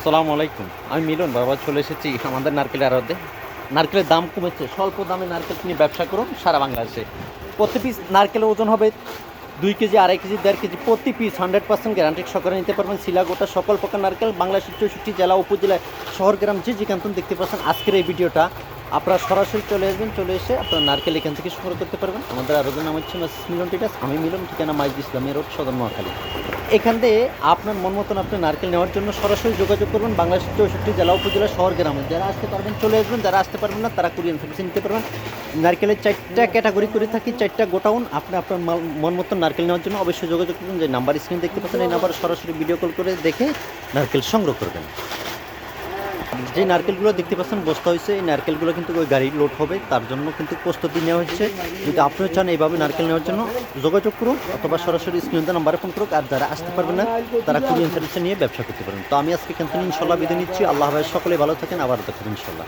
আসসালামু আলাইকুম। আমি মিলন, বাবা চলে এসেছি আমাদের নারকেলের আড়তে। নারকেলের দাম কমেছে, স্বল্প দামে নারকেল কিনে ব্যবসা করুন সারা বাংলাদেশে। প্রতি পিস নারকেলের ওজন হবে দুই কেজি, আড়াই কেজি, দেড় কেজি, প্রতি পিস হান্ড্রেড পার্সেন্ট গ্যারান্টি সকালে নিতে পারবেন শিলাগোটা সকল প্রকার নারকেল, বাংলাদেশের চৌষট্টি জেলা উপজেলায় শহর, গ্রাম, যে যেখান দেখতে পাচ্ছেন। আজকের এই ভিডিওটা আপনারা সরাসরি চলে আসবেন, চলে এসে আপনারা নারকেল এখান থেকে সংগ্রহ করতে পারবেন। আমাদের আরোজন নাম হচ্ছে মিলন টিটাস আমি মিলন, ঠিকানা মাইজ ইসলামের রোড, সদর নোয়াখালী। এখান থেকে আপনার মন মতন আপনি নারকেল নেওয়ার জন্য সরাসরি যোগাযোগ করবেন বাংলাদেশের চৌষট্টি জেলা, উপজেলা, শহর, গ্রামে। যারা আসতে পারবেন, চলে আসবেন। যারা আসতে পারবেন না, তারা কুরিয়ান সার্ভিসে নিতে পারবেন। নারকেলের চারটা ক্যাটাগরি করে থাকি, চারটা গোটাউন আপনি আপনার মন মতন নারকেল নেওয়ার জন্য অবশ্যই যোগাযোগ করবেন। যে নাম্বার স্ক্রিন দেখতে পাচ্ছেন, এই নাম্বারে সরাসরি ভিডিও কল করে দেখে নারকেল সংগ্রহ করবেন। যে নারকেলগুলো দেখতে পাচ্ছেন, বস্তা হয়েছে। এই নারকেলগুলো কিন্তু ওই গাড়ি লোড হবে, তার জন্য কিন্তু প্রস্তুতি নেওয়া হচ্ছে। যদি আপনিও চান এইভাবে নারকেল নেওয়ার জন্য, যোগাযোগ করুন অথবা সরাসরি স্ক্রিন নাম্বারে ফোন করুক, আর যারা আসতে পারবে না, তারা কুরিয়ান সার্ভিসে নিয়ে ব্যবসা করতে পারেন। তো আমি আজকে কিন্তু ইনশাল্লাহ বিদায় নিচ্ছি। আল্লাহ হাফেজ সকলে ভালো থাকেন, আবার দেখেন ইনশাল্লাহ